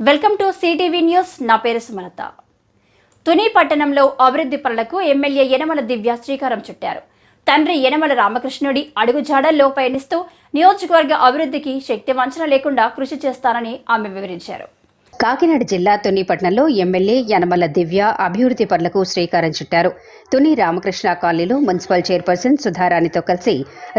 Welcome to CTV news. నా పేరు సుమలత. తుని పట్టణంలో అభివృద్ధి పనులకు ఎమ్మెల్యే యనమల దివ్య శ్రీకారం చుట్టారు. తండ్రి యనమల రామకృష్ణుడి అడుగుజాడల్లో పయనిస్తూ నియోజకవర్గ అభివృద్ధికి శక్తి వంచన లేకుండా కృషి చేస్తానని ఆమె వివరించారు. కాకినాడ జిల్లా తునిపట్నంలో ఎమ్మెల్యే యనమల దివ్య అభివృద్ధి పనులకు శ్రీకారం చుట్టారు. తుని రామకృష్ణ కాలనీలో మున్సిపల్ చైర్పర్సన్ సుధారాణితో కలిసి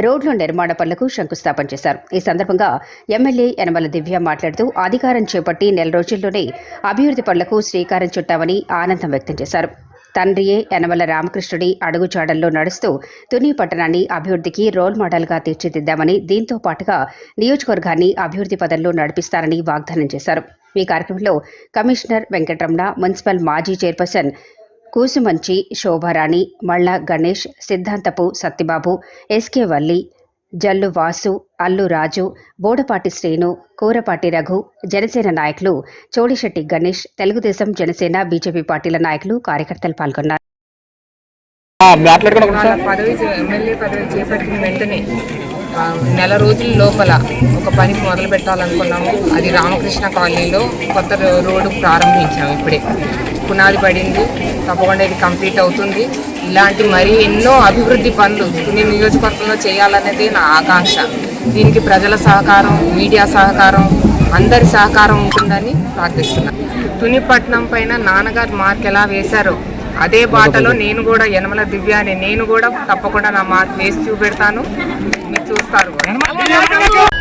రోడ్ల నిర్మాణ పనులకు శంకుస్థాపన చేశారు. ఈ సందర్భంగా ఎమ్మెల్యే యనమల దివ్య మాట్లాడుతూ అధికారం చేపట్టి నెల రోజుల్లోనే అభివృద్ధి పనులకు శ్రీకారం చుట్టామని ఆనందం వ్యక్తం చేశారు. తండ్రియే యనమల రామకృష్ణుడి అడుగుచాడల్లో నడుస్తూ తుని పట్టణాన్ని అభివృద్ధికి రోల్ మోడల్గా తీర్చిదిద్దామని దీంతో పాటుగా నియోజకవర్గాన్ని అభివృద్ధి పదంలో నడిపిస్తారని వాగ్దానం చేశారు. ఈ కార్యక్రమంలో కమిషనర్ వెంకటరమణ మున్సిపల్ మాజీ చైర్పర్సన్ కూసుమంచి శోభారాణి మళ్ళ గణేష్ సిద్ధాంతపు సత్యబాబు ఎస్కే వల్లి జల్లు వాసు అల్లు రాజు బోడపాటి శ్రీను కూరపాటి రఘు జనసేన నాయకులు చోడిశెట్టి గణేష్ తెలుగుదేశం జనసేన బీజేపీ పార్టీల నాయకులు కార్యకర్తలు పాల్గొన్నారు. పదవి ఎమ్మెల్యే పదవి చేపట్టిన వెంటనే నెల రోజుల లోపల ఒక పని మొదలు పెట్టాలనుకున్నాము. అది రామకృష్ణ కాలనీలో కొత్త రో- రోడ్డు ప్రారంభించాము ఇప్పుడే. పునాది పడింది. తప్పకుండా ఇది కంప్లీట్ అవుతుంది. ఇలాంటి మరి ఎన్నో అభివృద్ధి పనులు తుని నియోజకవర్గంలో చేయాలనేది నా ఆకాంక్ష. దీనికి ప్రజల సహకారం మీడియా సహకారం అందరి సహకారం ఉంటుందని ప్రార్థిస్తున్నాను తునిపట్నం పైన నాన్నగారు మార్క్ ఎలా వేశారో అదే బాటలో నేను కూడా యనమల దివ్యాని నేను కూడా తప్పకుండా నా మార్క్ వేసి చూపెడతాను. మీరు చూస్తారు. కూడా